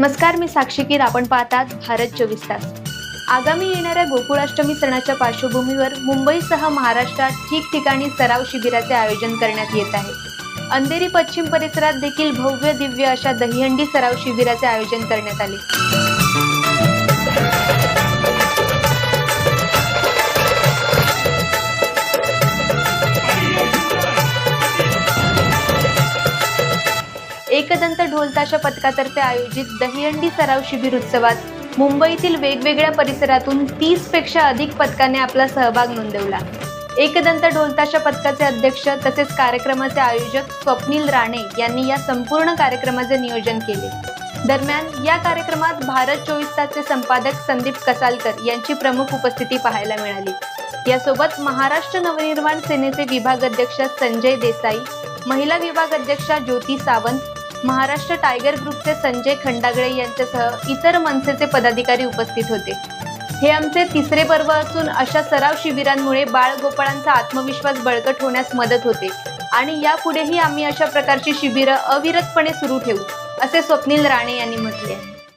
नमस्कार मी साक्षीकीर आपण पाहतात भारत चोवीस तास. आगामी येणाऱ्या गोकुळाष्टमी सणाच्या पार्श्वभूमीवर मुंबईसह महाराष्ट्रात ठिकठिकाणी सराव शिबिराचे आयोजन करण्यात येत आहे. अंधेरी पश्चिम परिसरात देखील भव्य दिव्य अशा दहीहंडी सराव शिबिराचे आयोजन करण्यात आले. एकदंत ढोलताशा पथकातर्फे आयोजित दहीहंडी सराव शिबिर उत्सवात मुंबईतील वेगवेगळ्या परिसरातून तीसपेक्षा अधिक पथकाने आपला सहभाग नोंदवला. एकदंत ढोलताशा पथकाचे अध्यक्ष तसेच कार्यक्रमाचे आयोजक स्वप्नील राणे यांनी या संपूर्ण कार्यक्रमाचे नियोजन केले. दरम्यान या कार्यक्रमात भारत चोवीस तासचे संपादक संदीप कसालकर यांची प्रमुख उपस्थिती पाहायला मिळाली. यासोबत महाराष्ट्र नवनिर्माण सेनेचे विभाग अध्यक्ष संजय देसाई महिला विभाग अध्यक्षा ज्योती सावंत महाराष्ट्र टायगर ग्रुपचे संजय खंडागळे यांच्यासह इतर मनसेचे पदाधिकारी उपस्थित होते. हे आमचे तिसरे पर्व असून अशा सराव शिबिरांमुळे बाळगोपाळांचा आत्मविश्वास बळकट होण्यास मदत होते आणि यापुढेही आम्ही अशा प्रकारची शिबिरं अविरतपणे सुरू ठेवू असे स्वप्नील राणे यांनी म्हटले आहे.